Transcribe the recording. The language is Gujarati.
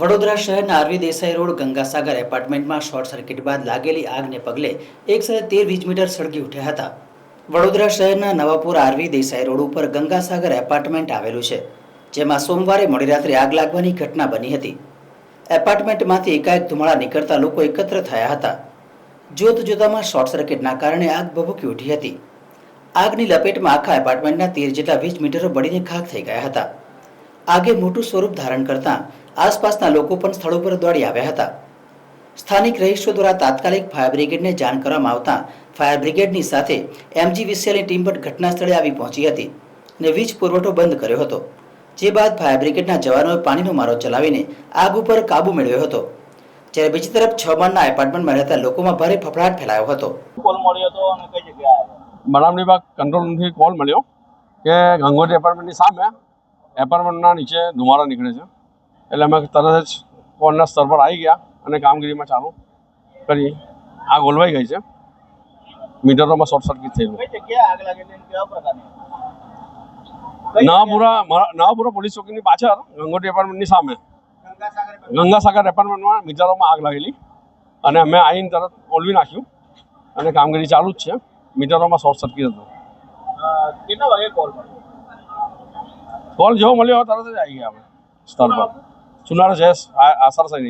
વડોદરા શહેરના આરવી દેસાઈ રોડ ગંગાસાગર એપાર્ટમેન્ટમાં શોર્ટ સર્કિટ બાદ લાગેલી આગને પગલે એક તેર વીજ મીટર સળગી ઉઠ્યા હતા. વડોદરા શહેરના નવાપુર આરવી દેસાઈ રોડ ઉપર ગંગાસાગર એપાર્ટમેન્ટ આવેલું છે, જેમાં સોમવારે મોડી રાત્રે આગ લાગવાની ઘટના બની હતી. એપાર્ટમેન્ટમાંથી એકાએક ધુમાડા નીકળતા લોકો એકત્ર થયા હતા. જોત જોતામાં શોર્ટ સર્કિટના કારણે આગ ભભૂકી ઉઠી હતી. આગની લપેટમાં આખા એપાર્ટમેન્ટના તેર જેટલા વીજ મીટરો બળીને ખાખ થઈ ગયા હતા. આગે મોટું સ્વરૂપ ધારણ કરતા આસપાસના લોકો પણ સ્થળો પર દોડી આવ્યા હતા. સ્થાનિક રહીશો દ્વારા તાત્કાલિક ફાયર બ્રિગેડને જાણ કરવામાં આવતા ફાયર બ્રિગેડની સાથે એમજી વિસેલની ટીમ પણ ઘટના સ્થળે આવી પહોંચી હતી અને વીજ પુરવઠો બંધ કર્યો હતો. જે બાદ ફાયર બ્રિગેડના જવાનોએ પાણીનો મારો ચલાવીને આગ ઉપર કાબુ મેળવ્યો હતો. જ્યારે બીજી તરફ છ માળના એપાર્ટમેન્ટમાં રહેતા લોકોમાં ભારે ફફડાટ ફેલાયો હતો. કોલ મળ્યો હતો અને કઈ જગ્યાએ વિભાગ કંટ્રોલથી કોલ મળ્યો કે ગંગોત્રી એપાર્ટમેન્ટની સામે એપાર્ટમેન્ટના નીચે ધુમાડો નીકળે છે. એટલે અમે તરત જ ફોનના સ્તર પર આવી ગયા અને કામગીરીમાં ચાલુ કરી. આગ ઓલવાઈ ગઈ છે. મીટરોમાં શોર્ટ સર્કિટ થયેલું. નવાપુરા નવાપુરા પોલીસ ચોકીની પાછળ ગંગોટી એપાર્ટમેન્ટની સામે. ગંગાસાગર ગંગાસાગર એપાર્ટમેન્ટમાં મીટરોમાં આગ લાગેલી. અને અમે આવીને તરત ઓલવી નાખ્યું. અને કામગીરી ચાલુ જ છે. મીટરોમાં શોર્ટ સર્કિટ હતું. કેટલા વાગે કોલ મળ્યો કોલ જેવો મળ્યો તરત જ આવી ગયા આપણે. સ્તર પર. ચુનાર જયેશ આ- આસર સૈનિક.